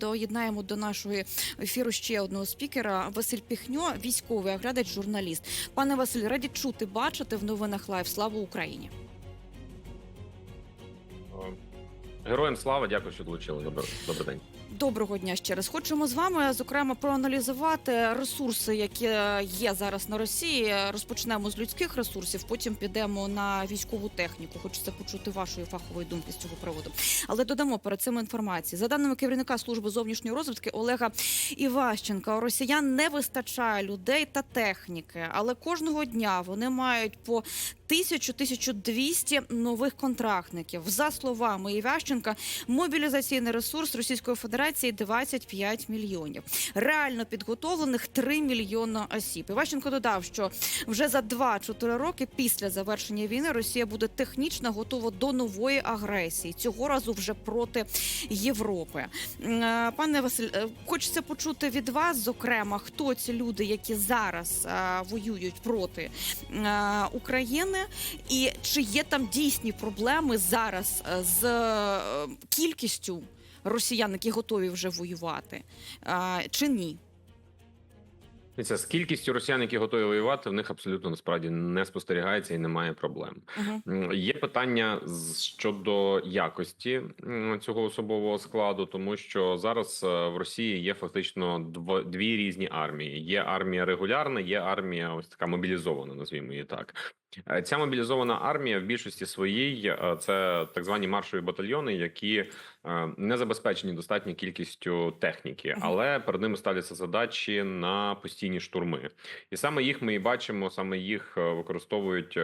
доєднаємо до нашого ефіру ще одного спікера. Василь Піхньо, військовий оглядач, журналіст. Пане Василь, раді чути, бачити в новинах Лайв. Слава Україні! Героям слава, дякую, що долучили. Добрий день. Доброго дня ще раз. Хочемо з вами зокрема проаналізувати ресурси, які є зараз на Росії. Розпочнемо з людських ресурсів, потім підемо на військову техніку. Хочеться почути вашої фахової думки з цього приводу. Але додамо перед цим інформації. За даними керівника служби зовнішньої розвідки Олега Іващенка, у росіян не вистачає людей та техніки, але кожного дня вони мають по 1000-1200 нових контрактників. За словами Іващенка, мобілізаційний ресурс Російської Федерації 25 мільйонів. Реально підготовлених 3 мільйона осіб. Іващенко додав, що вже за 2-4 роки після завершення війни Росія буде технічно готова до нової агресії. Цього разу вже проти Європи. Е, Пане Василь, е, хочеться почути від вас, зокрема, хто ці люди, які зараз е, воюють проти України, і чи є там дійсні проблеми зараз е, з е, кількістю росіян, які готові вже воювати, чи ні? Дивіться, з кількістю росіян, які готові воювати, в них абсолютно насправді не спостерігається і немає проблем. Угу. М, Є питання щодо якості цього особового складу, тому що зараз е, в Росії є фактично дві різні армії: є армія регулярна, є армія ось така мобілізована, назвімо її так. Е, Ця мобілізована армія в більшості своїй е, це так звані маршові батальйони, які е, не забезпечені достатньою кількістю техніки, але перед ними ставляться задачі на постійні штурми. І саме їх ми і бачимо, саме їх використовують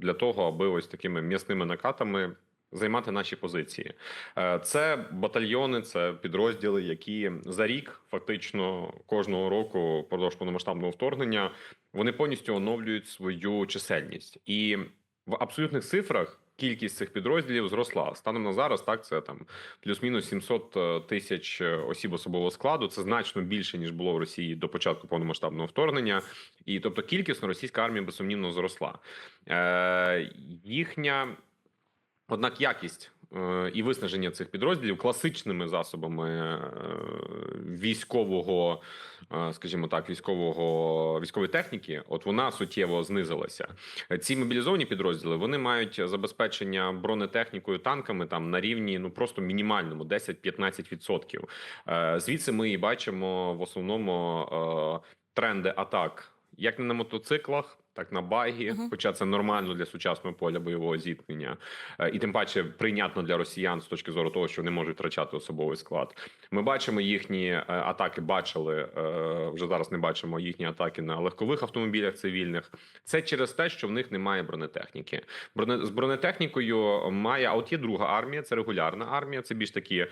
для того, аби ось такими м'ясними накатами. Займати наші позиції, Е, це батальйони, це підрозділи, які за рік, фактично, кожного року, впродовж повномасштабного вторгнення, вони повністю оновлюють свою чисельність, і в абсолютних цифрах кількість цих підрозділів зросла. Станом на зараз, так це там плюс-мінус 700 е, тисяч е, осіб особового складу. Це значно більше ніж було в Росії до початку повномасштабного вторгнення. І тобто кількісно російська армія безсумнівно зросла. Е, їхня однак якість. е, І виснаження цих підрозділів класичними засобами е, військового, е, скажімо так, військового військової техніки, от вона суттєво знизилася. Ці мобілізовані підрозділи вони мають забезпечення бронетехнікою танками там на рівні ну просто мінімальному 10-15%. Е, Звідси ми і бачимо в основному тренди атак як не на мотоциклах. Так на байгі, Мгм. хоча це нормально для сучасного поля бойового зіткнення, Е, і тим паче прийнятно для росіян з точки зору того, що вони можуть втрачати особовий склад. Ми бачимо їхні е, атаки. Бачили е, вже зараз. Не бачимо їхні атаки на легкових автомобілях цивільних. Це через те, що в них немає бронетехніки. Броне з бронетехнікою має. А от є друга армія, це регулярна армія. Це більш такі.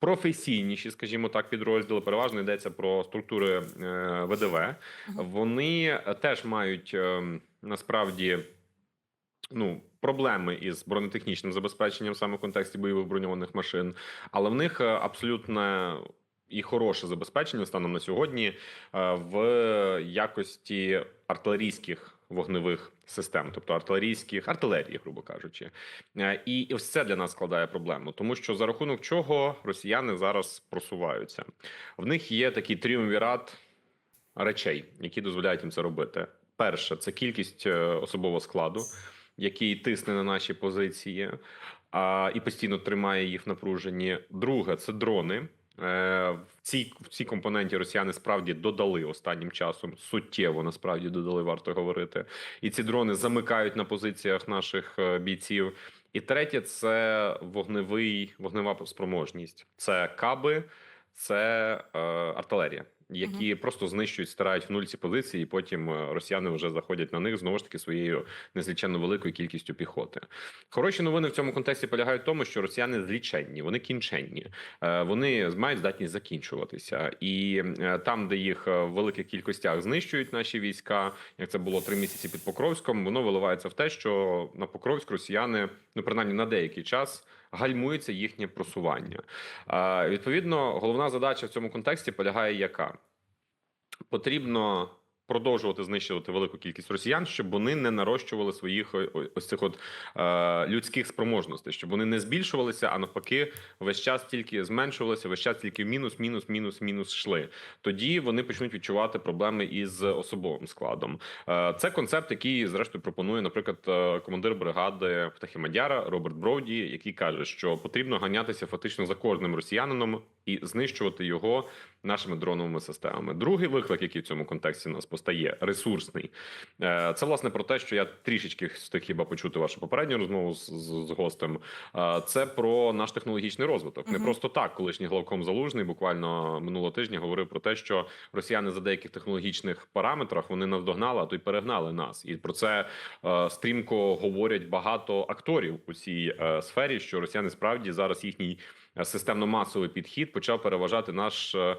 Е, Професійніші, скажімо так, підрозділи переважно йдеться про структури е, ВДВ. Вони теж мають е, насправді ну проблеми із бронетехнічним забезпеченням саме в контексті бойових броньованих машин, але в них е, абсолютно і хороше забезпечення станом на сьогодні е, в якості артилерійських вогневих систем, тобто артилерійських артилерії, грубо кажучи, Е, і і ось це для нас складає проблему, тому що за рахунок чого росіяни зараз просуваються, в них є такий тріумвірат речей, які дозволяють їм це робити. Перше, це кількість е, особового складу, який тисне на наші позиції а, і постійно тримає їх в напруженні. Друге, це дрони. Е, цій в цій компоненті росіяни справді додали останнім часом суттєво насправді додали, варто говорити. І ці дрони замикають на позиціях наших е, бійців. І третє це вогневий вогнева спроможність. Це каби, це е, артилерія, які просто знищують, стирають в нуль ці позиції, і потім е, росіяни вже заходять на них знову ж таки своєю незліченно великою кількістю піхоти. Хороші новини в цьому контексті полягають в тому, що росіяни зліченні, вони кінченні, Е, вони мають здатність закінчуватися, і е, там, де їх в великих кількостях знищують наші війська, як це було три місяці під Покровськом, воно виливається в те, що на Покровськ росіяни, ну принаймні на деякий час. Гальмується їхнє просування. Відповідно, головна задача в цьому контексті полягає яка потрібно продовжувати знищувати велику кількість росіян, щоб вони не нарощували своїх о- ось цих от е, людських спроможностей, щоб вони не збільшувалися, а навпаки, весь час тільки зменшувалися, весь час тільки мінус, мінус, мінус, мінус йшли. Тоді вони почнуть відчувати проблеми із особовим складом. Е, Це концепт, який зрештою пропонує, наприклад, е, командир бригади Птахімадяра Роберт Броуді, який каже, що потрібно ганятися фактично за кожним росіянином і знищувати його нашими дроновими системами. Другий виклик, який в цьому контексті нас постає, ресурсний. Е, Це власне про те, що я трішечки встиг хіба почути вашу попередню розмову з, з, з гостем. Е, Це про наш технологічний розвиток. Не просто так, колишній главком залужний буквально минулого тижня говорив про те, що росіяни за деяких технологічних параметрах вони наздогнали, а то й перегнали нас. І про це е, стрімко говорять багато акторів у цій сфері. Що росіяни справді зараз їхній системно-масовий підхід почав переважати наш е,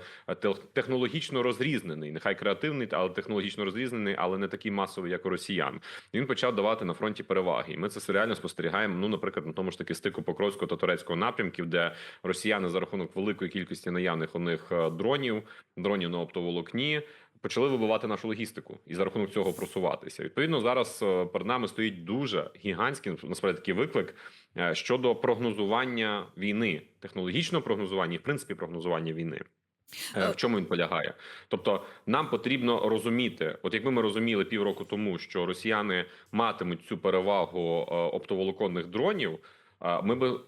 технологічно розрізнений, нехай креативний, але технологічно розрізнений, але не такий масовий, як у росіян. Він почав давати на фронті переваги. І ми це реально спостерігаємо. Ну, наприклад, на тому ж таки стику Покровського та турецького напрямків, де росіяни за рахунок великої кількості наявних у них е, дронів, дронів на оптоволокні. Почали вибивати нашу логістику і за рахунок цього просуватися. Відповідно, зараз е, перед нами стоїть дуже гігантський насправді такий виклик е, щодо прогнозування війни, технологічного прогнозування і в принципі прогнозування війни. Е, В чому він полягає? Тобто, нам потрібно розуміти, от якби ми розуміли півроку тому, що росіяни матимуть цю перевагу оптоволоконних дронів. Ми би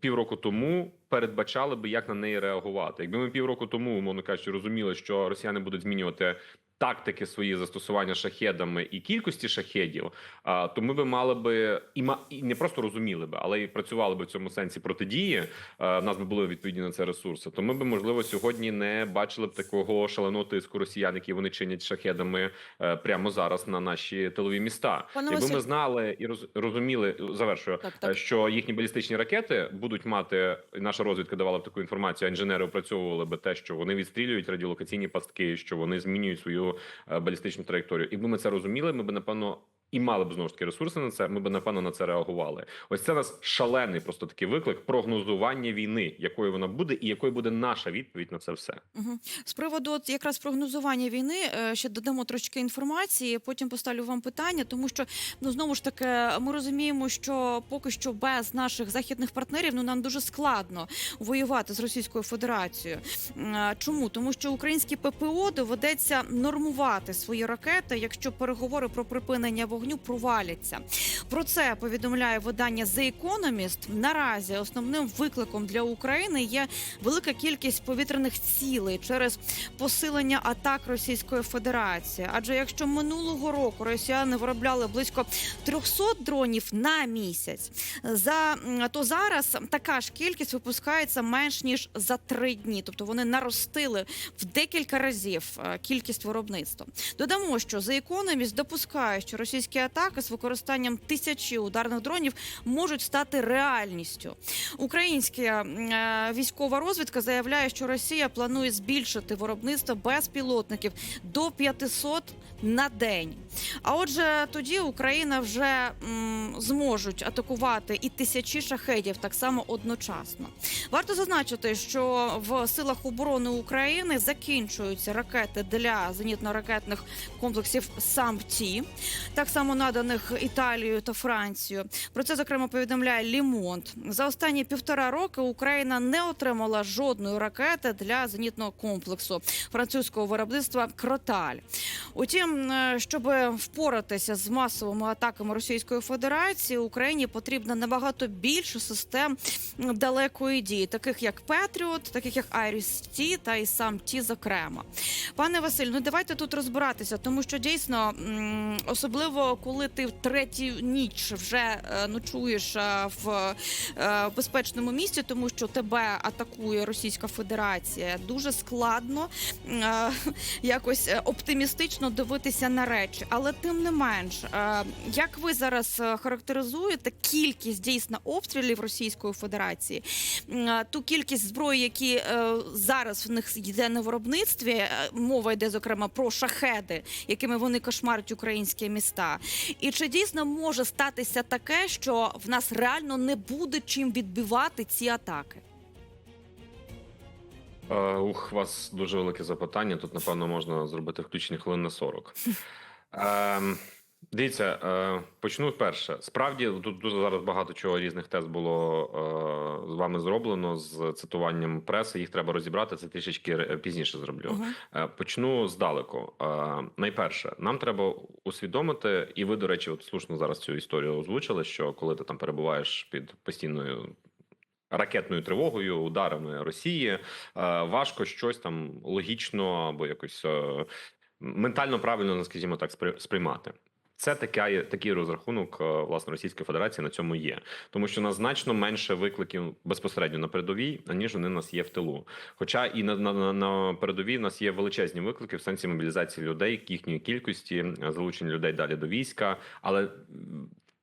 півроку тому передбачали би, як на неї реагувати. Якби ми півроку тому, умовно кажучи, розуміли, що росіяни будуть змінювати тактики свої застосування шахедами і кількості шахедів, то ми би мали би і і не просто розуміли би, але й працювали би в цьому сенсі протидії. е, В нас би були відповідні на це ресурси. То ми би можливо сьогодні не бачили б такого шаленого тиску росіян, які вони чинять шахедами е, прямо зараз на наші тилові міста. Пане Якби Василь- ми знали і роз, розуміли, завершую, Так, так. е, що їхні балістичні ракети будуть мати і наша розвідка давала б таку інформацію. а Інженери опрацьовували би те, що вони відстрілюють радіолокаційні пастки, що вони змінюють свою балістичну траєкторію. Якби ми це розуміли, ми б напевно. І мали б знову ж таки ресурси на це. Ми б напевно на це реагували. Ось це нас шалений просто такий виклик прогнозування війни, якою вона буде, і якою буде наша відповідь на це все. Угу. З приводу от якраз прогнозування війни е, ще додамо трошки інформації. Потім поставлю вам питання, тому що ну знову ж таки ми розуміємо, що поки що без наших західних партнерів ну нам дуже складно воювати з Російською Федерацією. Чому? Тому що українські ППО доведеться нормувати свої ракети, якщо переговори про припинення вогню проваляться. Про це повідомляє видання The Economist. Наразі основним викликом для України є велика кількість повітряних цілей через посилення атак Російської Федерації. Адже якщо минулого року росіяни виробляли близько 300 дронів на місяць, за то зараз така ж кількість випускається менш ніж за три дні. Тобто вони наростили в декілька разів е, кількість виробництва. Додамо, що The Economist допускає, що російські атаки з використанням тисячі ударних дронів можуть стати реальністю. Українська е, військова розвідка заявляє, що Росія планує збільшити виробництво безпілотників до 500 на день. А отже, тоді Україна вже м, зможуть атакувати і тисячі шахедів так само одночасно. Варто зазначити, що в силах оборони України закінчуються ракети для зенітно-ракетних комплексів САМТІ, так само наданих Італією та Францією. Про це зокрема повідомляє Лімонт. За останні півтора роки Україна не отримала жодної ракети для зенітного комплексу французького виробництва Кроталь. Утім, е, щоб впоратися з масовими атаками Російської Федерації, Україні потрібно набагато більше систем далекої дії, таких як Петріот, таких як Айріс-Ті та і сам Ті, зокрема. Пане Василь, ну давайте тут розбиратися, тому що дійсно, м, коли ти в третю ніч вже е, ночуєш е, в е, безпечному місці, тому що тебе атакує Російська Федерація, дуже складно якось оптимістично дивитися на речі. Але тим не менш, як ви зараз характеризуєте кількість дійсно обстрілів Російської Федерації, ту кількість зброї, які зараз в них йде на виробництві, мова йде зокрема про шахеди, якими вони кошмарять українські міста. І чи дійсно може статися таке, що в нас реально не буде чим відбивати ці атаки? Е, Ух, у вас дуже велике запитання. Тут, напевно, можна зробити включення хвилин на 40. Ем, Дивіться, е, почну перше. Справді тут дуже зараз багато чого різних тез було е, з вами зроблено з цитуванням преси. Їх треба розібрати. Це трішечки пізніше зроблю. Е, Почну здалеку. Найперше, нам треба усвідомити, і ви, до речі, от слушно зараз цю історію озвучили, що коли ти там перебуваєш під постійною. Ракетною тривогою, ударами Росії важко щось там логічно або якось ментально правильно, ну, скажімо так, спри- сприймати. Це така, такий розрахунок е, власне Російської Федерації на цьому є, тому що на значно менше викликів безпосередньо на передовій, аніж вони у нас є в тилу. Хоча і на, на, на- передовій у нас є величезні виклики в сенсі мобілізації людей, їхньої кількості, залучення людей далі до війська. Але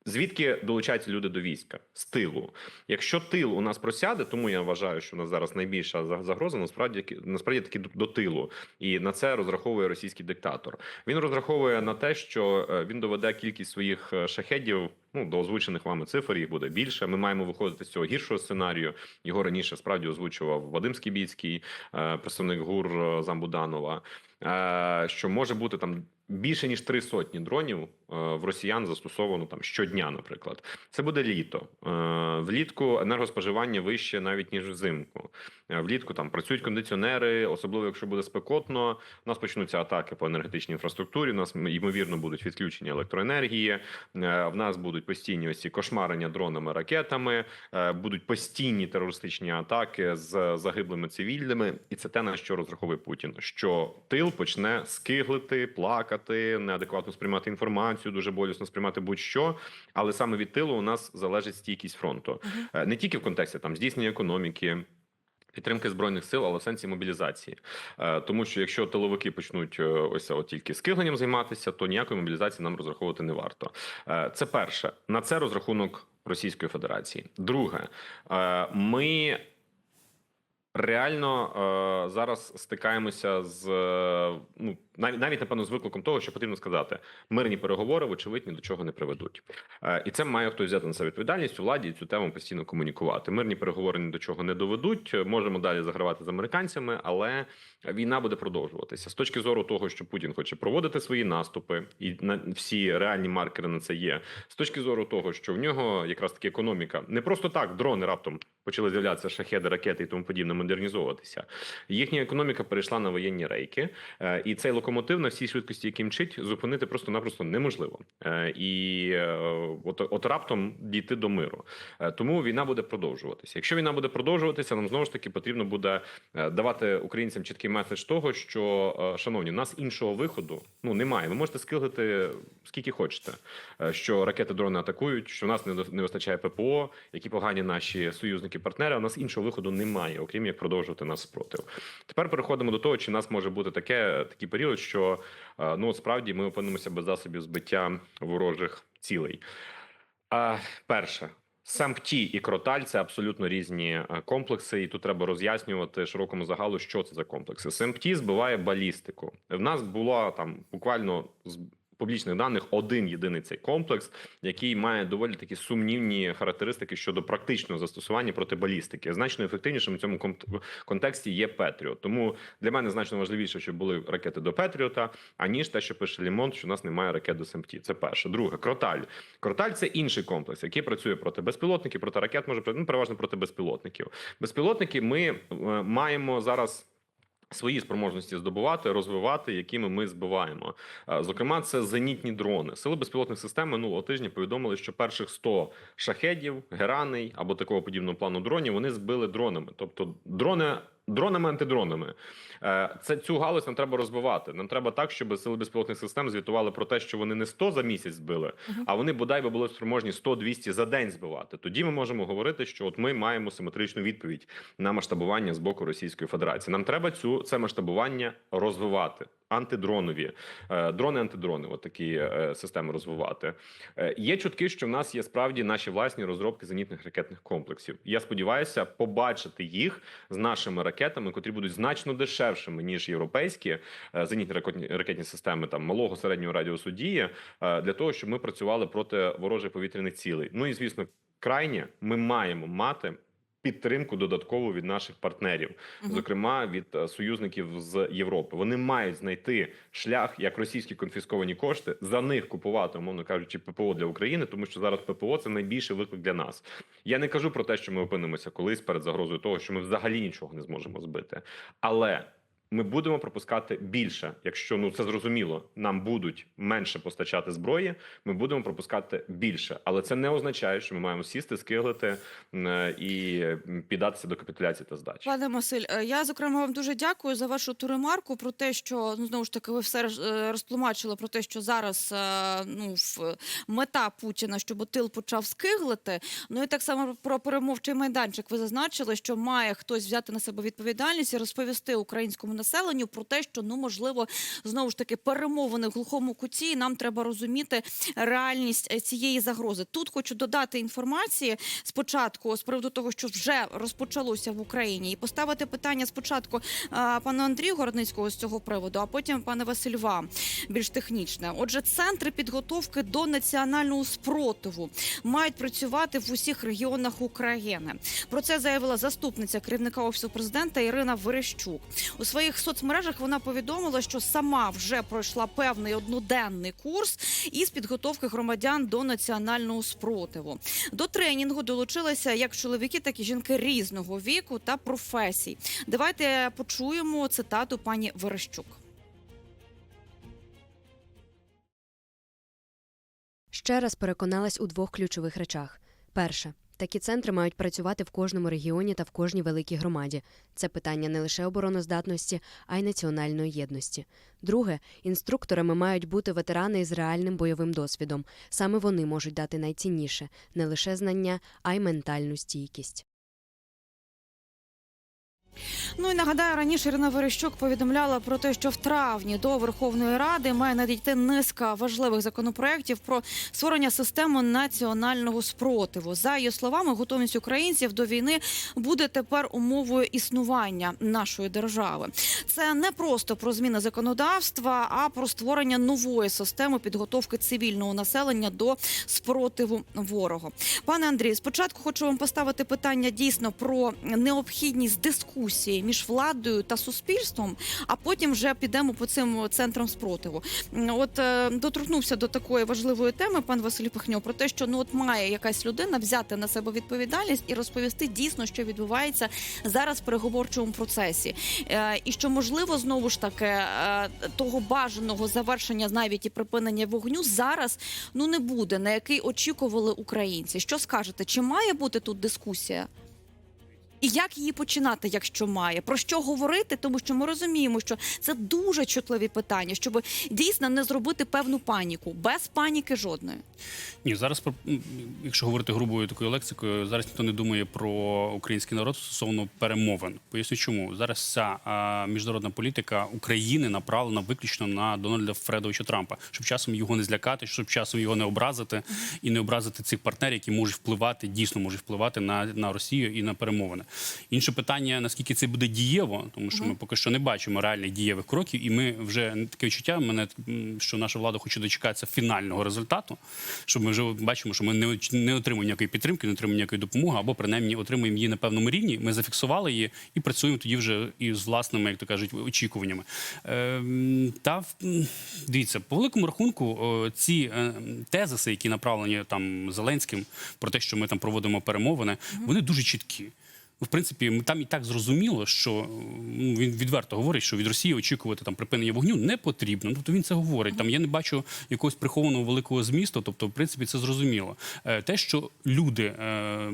звідки долучаються люди до війська? З тилу. Якщо тил у нас просяде, тому я вважаю, що у нас зараз найбільша за- загроза насправді насправді таки до- до тилу, і на це розраховує російський диктатор. Він розраховує на те, що е, він доведе кількість своїх е, шахедів. Ну, до озвучених вами цифр їх буде більше. Ми маємо виходити з цього гіршого сценарію. Його раніше справді озвучував Вадим Скібіцький, е, представник ГУР е, Замбуданова. е, Що може бути там більше ніж три сотні дронів в росіян застосовано там щодня, наприклад. Це буде літо. Влітку енергоспоживання вище навіть ніж взимку. Е, Влітку там працюють кондиціонери, особливо якщо буде спекотно. У нас почнуться атаки по енергетичній інфраструктурі. У нас ймовірно будуть відключення електроенергії. Е, В нас будуть постійні ось ці кошмарення дронами, ракетами, е, будуть постійні терористичні атаки з загиблими цивільними, і це те на що розраховує Путін. Що тил почне скиглити, плакати, неадекватно сприймати інформацію, дуже болісно сприймати будь-що. Але саме від тилу у нас залежить стійкість фронту, не тільки в контексті там здійснення економіки. Підтримки збройних сил, але в сенсі мобілізації, Е, тому що якщо тиловики почнуть е, ось от тільки скигленням займатися, то ніякої мобілізації нам розраховувати не варто. Е, Це перше на це розрахунок Російської Федерації. Друге, ми реально зараз стикаємося з ну навіть навіть напевно з викликом того, що потрібно сказати, мирні переговори, вочевидь, ні до чого не приведуть. Е, І це має хтось взяти на себе відповідальність у владі і цю тему постійно комунікувати. Мирні переговори ні до чого не доведуть. Можемо далі загравати з американцями, але війна буде продовжуватися з точки зору того, що Путін хоче проводити свої наступи, і на всі реальні маркери на це є. З точки зору того, що в нього якраз таки економіка не просто так дрони раптом почали з'являтися шахеди, ракети і тому подібне модернізовуватися. Їхня економіка перейшла на воєнні рейки, е, і цей локомотив на всій швидкості, який мчить, зупинити просто-напросто неможливо. Е, І е, от, от раптом дійти до миру. Е, Тому війна буде продовжуватися. Якщо війна буде продовжуватися, нам знову ж таки потрібно буде давати українцям чіткий меседж того, що шановні, у нас іншого виходу ну немає. Ви можете скилити скільки хочете, що ракети дрони атакують, що в нас не вистачає ППО, які погані наші союзники-партнери. У нас іншого виходу немає, окрім як продовжувати нас спротив. Тепер переходимо до того, чи в нас може бути таке такий період, що е, ну справді ми опинимося без засобів збиття ворожих цілей. Перше. Сампті і кроталь це абсолютно різні е, комплекси, і тут треба роз'яснювати широкому загалу, що це за комплекси. Сампті збиває балістику. В нас була там буквально публічних даних один єдиний цей комплекс, який має доволі такі сумнівні характеристики щодо практичного застосування проти балістики. Значно ефективнішим в цьому кон- контексті є Петріот. Тому для мене значно важливіше, щоб були ракети до Петріота, аніж те, що пише Лімонт, що у нас немає ракет до СМТ. Це перше. Друге, кроталь. Кроталь це інший комплекс, який працює проти безпілотників, проти ракет, може ну, переважно проти безпілотників. Безпілотники ми е, маємо зараз. Свої спроможності здобувати, розвивати, якими ми збиваємо. Е, Зокрема, це зенітні дрони. Сили безпілотних систем минулого тижня повідомили, що перших 100 шахедів, гераней або такого подібного плану дронів вони збили дронами. Тобто дрони. Дронами антидронами Е, це цю галузь нам треба розвивати. Нам треба так, щоб сили безпілотних систем звітували про те, що вони не 100 за місяць збили, а вони бодай би були спроможні 100-200 за день збивати. Тоді ми можемо говорити, що от ми маємо симетричну відповідь на масштабування з боку Російської Федерації. Нам треба цю це масштабування розвивати. Антидронові е, дрони, антидрони, от такі е, системи розвивати. Е, Є чутки, що в нас є справді наші власні розробки зенітних ракетних комплексів. Я сподіваюся побачити їх з нашими ракетами, котрі будуть значно дешевшими ніж європейські зенітні ракетні, системи там малого середнього радіусу дії, для того, щоб ми працювали проти ворожих повітряних цілей. Ну і звісно, крайнє ми маємо мати підтримку додаткову від наших партнерів, зокрема від е, союзників з Європи. Вони мають знайти шлях, як російські конфісковані кошти за них купувати, умовно кажучи, ППО для України, тому що зараз ППО це найбільший виклик для нас. Я не кажу про те, що ми опинимося колись перед загрозою того, що ми взагалі нічого не зможемо збити, але ми будемо пропускати більше, якщо ну це зрозуміло, нам будуть менше постачати зброї. Ми будемо пропускати більше, але це не означає, що ми маємо сісти, скиглити і піддатися до капітуляції та здачі. Пане Василь, е, я зокрема вам дуже дякую за вашу ту ремарку про те, що ну знову ж таки ви все е, розтлумачили про те, що зараз е, ну в мета Путіна, щоб тил почав скиглити. Ну і так само про перемовчий майданчик. Ви зазначили, що має хтось взяти на себе відповідальність і розповісти українському населенню про те, що ну можливо знову ж таки перемовини в глухому куті. і Нам треба розуміти реальність е, цієї загрози. Тут хочу додати інформації спочатку з приводу того, що вже розпочалося в Україні, і поставити питання спочатку пану Андрію Городницького з цього приводу, а потім пане Василь вам більш технічне. Отже, центри підготовки до національного спротиву мають працювати в усіх регіонах України. Про це заявила заступниця керівника офісу президента Ірина Верещук. У своїх соцмережах вона повідомила, що сама вже пройшла певний одноденний курс із підготовки громадян до національного спротиву. До тренінгу долучилися як чоловіки, так і жінки різного віку та професій. Давайте почуємо цитату пані Верещук. Ще раз переконалась у двох ключових речах: перше, такі центри мають працювати в кожному регіоні та в кожній великій громаді. Це питання не лише обороноздатності, а й національної єдності. Друге, інструкторами мають бути ветерани із реальним бойовим досвідом. Саме вони можуть дати найцінніше не лише знання, а й ментальну стійкість. Ну і нагадаю, раніше Ірина Верещук повідомляла про те, що в травні до Верховної Ради має надійти низка важливих законопроєктів про створення системи національного спротиву. За її словами, готовність українців до війни буде тепер умовою існування нашої держави. Це не просто про зміни законодавства, а про створення нової системи підготовки цивільного населення до спротиву ворогу. Пане Андрій, спочатку хочу вам поставити питання дійсно про необхідність дискусії між владою та суспільством, а потім вже підемо по цим центрам спротиву. От е, доторкнувся до такої важливої теми, пан Василь Пихньо, про те, що ну от має якась людина взяти на себе відповідальність і розповісти дійсно, що відбувається зараз в переговорчому процесі, Е, і що можливо знову ж таки е, того бажаного завершення навіть і припинення вогню зараз ну не буде, на який очікували українці. Що скажете? Чи має бути тут дискусія? І як її починати, якщо має? Про що говорити? Тому що ми розуміємо, що це дуже чутливі питання, щоб дійсно не зробити певну паніку. Без паніки жодної. Ні, зараз якщо говорити грубою такою лексикою, зараз ніхто не думає про український народ стосовно перемовин. Поясню, чому зараз а, міжнародна політика України направлена виключно на Дональда Фредовича Трампа, щоб часом його не злякати, щоб часом його не образити і не образити цих партнерів, які можуть впливати, дійсно можуть впливати на, на Росію і на перемовини. Інше питання: наскільки це буде дієво, тому що ми поки що не бачимо реальних дієвих кроків, і ми вже таке відчуття. Мене що наша влада хоче дочекатися фінального результату, щоб ми вже бачимо, що ми не, не отримуємо ніякої підтримки, не отримуємо ніякої допомоги, або принаймні отримуємо її на певному рівні. Ми зафіксували її і працюємо тоді вже і з власними, як то кажуть, очікуваннями. Ем, та дивіться, по великому рахунку, ці е, тезиси, які направлені там Зеленським, про те, що ми там проводимо перемовини, вони дуже чіткі. В принципі, там і так зрозуміло, що ну, він відверто говорить, що від Росії очікувати там припинення вогню не потрібно. Тобто він це говорить. Там я не бачу якогось прихованого великого змісту. Тобто, в принципі, це зрозуміло. Е, Те, що люди, е,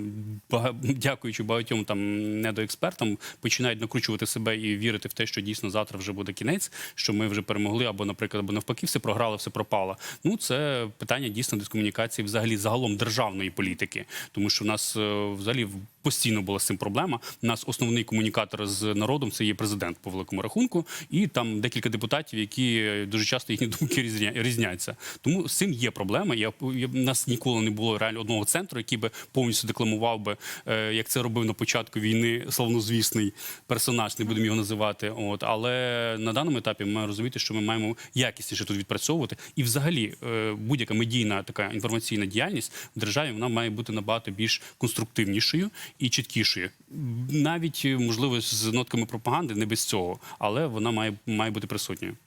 дякуючи багатьом там недоекспертам, починають накручувати себе і вірити в те, що дійсно завтра вже буде кінець, що ми вже перемогли, або, наприклад, або навпаки, все програли, все пропало. Ну це питання дійсно дискомунікації, взагалі загалом державної політики, тому що в нас е, взагалі постійно була з цим проблема. Проблема. У нас основний комунікатор з народом це є президент по великому рахунку, і там декілька депутатів, які дуже часто їхні думки різня, різняться. Тому з цим є проблема. Я, я нас ніколи не було реально одного центру, який би повністю декламував би, е, як це робив на початку війни славнозвісний персонаж, не будемо його називати. От але на даному етапі ми маємо розуміти, що ми маємо якісніше тут відпрацьовувати. І, взагалі, е, будь-яка медійна така інформаційна діяльність в державі вона має бути набагато більш конструктивнішою і чіткішою. Навіть е, можливо з нотками пропаганди, не без цього, але вона має, має бути присутньою.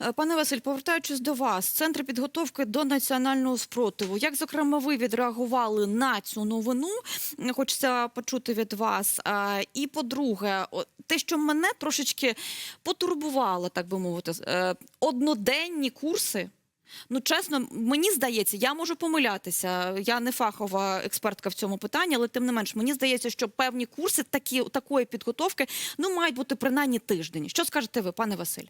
Е, Пане Василь, повертаючись до вас, центр підготовки до національного спротиву. Як зокрема ви відреагували на цю новину? Хочеться почути від вас. Е, І по-друге, те, що мене трошечки потурбувало, так би мовити, одноденні курси. Ну, чесно, мені здається, я можу помилятися. Я не фахова експертка в цьому питанні, але тим не менш, мені здається, що певні курси такі такої підготовки ну мають бути принаймні тиждень. Що скажете ви, пане Василь?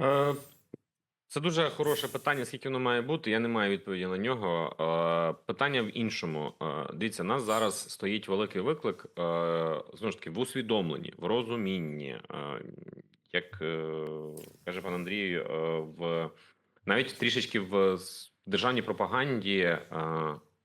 Е, Це дуже хороше питання, скільки воно має бути. Я не маю відповіді на нього. Е, Питання в іншому. Е, Дивіться, нас зараз стоїть великий виклик е, знову ж таки в усвідомленні, в розумінні. Як е, каже пан Андрій, е, в навіть трішечки в державній пропаганді.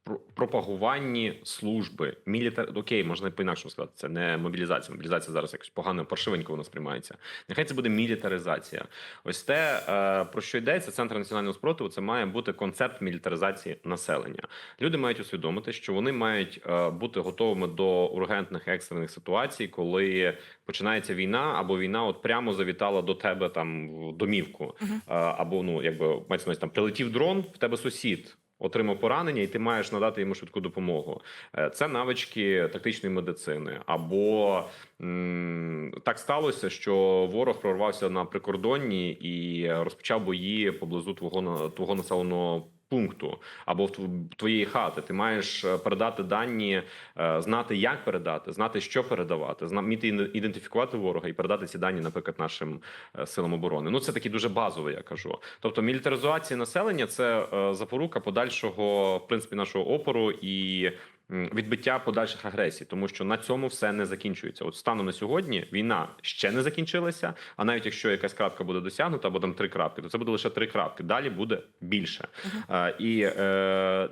Про- Пропагуванні служби мілітар окей, можна по-інакшому сказати. Це не мобілізація. Мобілізація зараз якось погано паршивенько вона сприймається. Нехай це буде мілітаризація. Ось те, е, про що йдеться, центр національного спротиву, це має бути концепт мілітаризації населення. Люди мають усвідомити, що вони мають е, бути готовими до ургентних екстрених ситуацій, коли починається війна, або війна от прямо завітала до тебе там в домівку. Е, або ну якби мається там прилетів дрон, в тебе сусід. Отримав поранення, і ти маєш надати йому швидку допомогу. Е, Це навички тактичної медицини. Або м, так сталося, що ворог прорвався на прикордонні і розпочав бої поблизу твого твого населеного пункту або в тв- твоєї хати. Ти маєш е, передати дані, е, знати, як передати, знати, що передавати, вміти ідентифікувати ворога і передати ці дані, наприклад, нашим е, силам оборони. Ну це такі дуже базове, я кажу. Тобто, мілітаризація населення це запорука подальшого в принципі нашого опору і. Відбиття подальших агресій, тому що на цьому все не закінчується. От станом на сьогодні війна ще не закінчилася. А навіть якщо якась крапка буде досягнута, або там три крапки, то це буде лише три крапки. Далі буде більше. Е, і е,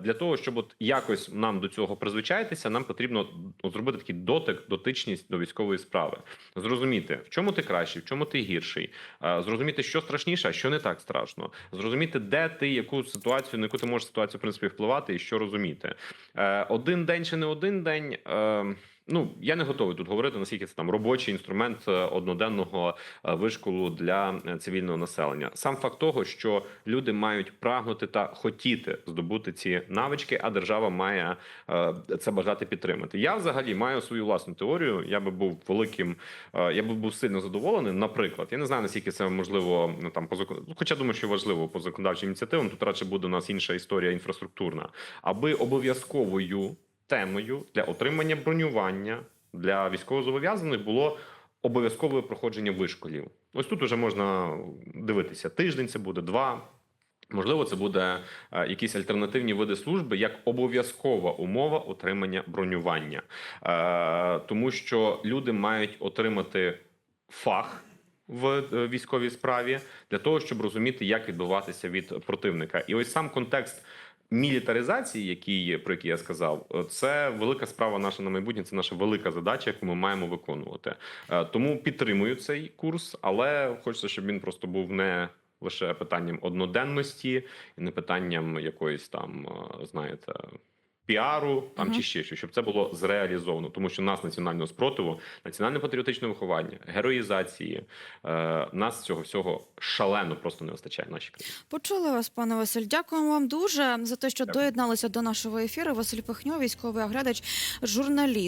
для того, щоб от якось нам до цього призвичаїтися, нам потрібно от зробити такий дотик, дотичність до військової справи. Зрозуміти, в чому ти кращий, в чому ти гірший, зрозуміти, що страшніше, а що не так страшно. Зрозуміти, де ти яку ситуацію, на яку ти можеш ситуацію в принципі впливати, і що розуміти. Е, День чи не один день. е, Ну, я не готовий тут говорити, наскільки це там робочий інструмент е, одноденного е, вишколу для е, цивільного населення. Сам факт того, що люди мають прагнути та хотіти здобути ці навички, а держава має це бажати підтримати. Я взагалі маю свою власну теорію. Я би був великим, я би був сильно задоволений. Наприклад, я не знаю наскільки це можливо ну, там по закон... хоча думаю, що важливо по законодавчим ініціативам. Тут радше буде у нас інша історія інфраструктурна, аби обов'язковою темою для отримання бронювання для військовозобов'язаних було обов'язкове проходження вишколів. Ось тут уже можна дивитися: тиждень це буде два. Можливо, це буде е, якісь альтернативні види служби як обов'язкова умова отримання бронювання, е, тому що люди мають отримати фах в е, військовій справі для того, щоб розуміти, як відбуватися від противника. І ось сам контекст мілітаризації, який про які я сказав, е, це велика справа наша на майбутнє. Це наша велика задача, яку ми маємо виконувати. Е, Тому підтримую цей курс, але хочеться, щоб він просто був не лише питанням одноденності, і не питанням якоїсь там, е, знаєте. Піару там Мгм. чи ще що, щоб це було зреалізовано, тому що нас національного спротиву, національно-патріотичне виховання, героїзації е, нас цього всього шалено просто не вистачає в нашій країні. Почули вас, пане Василь. Дякуємо вам дуже за те, що Дякую. доєдналися до нашого ефіру. Василь Пихньо, військовий оглядач, журналіст.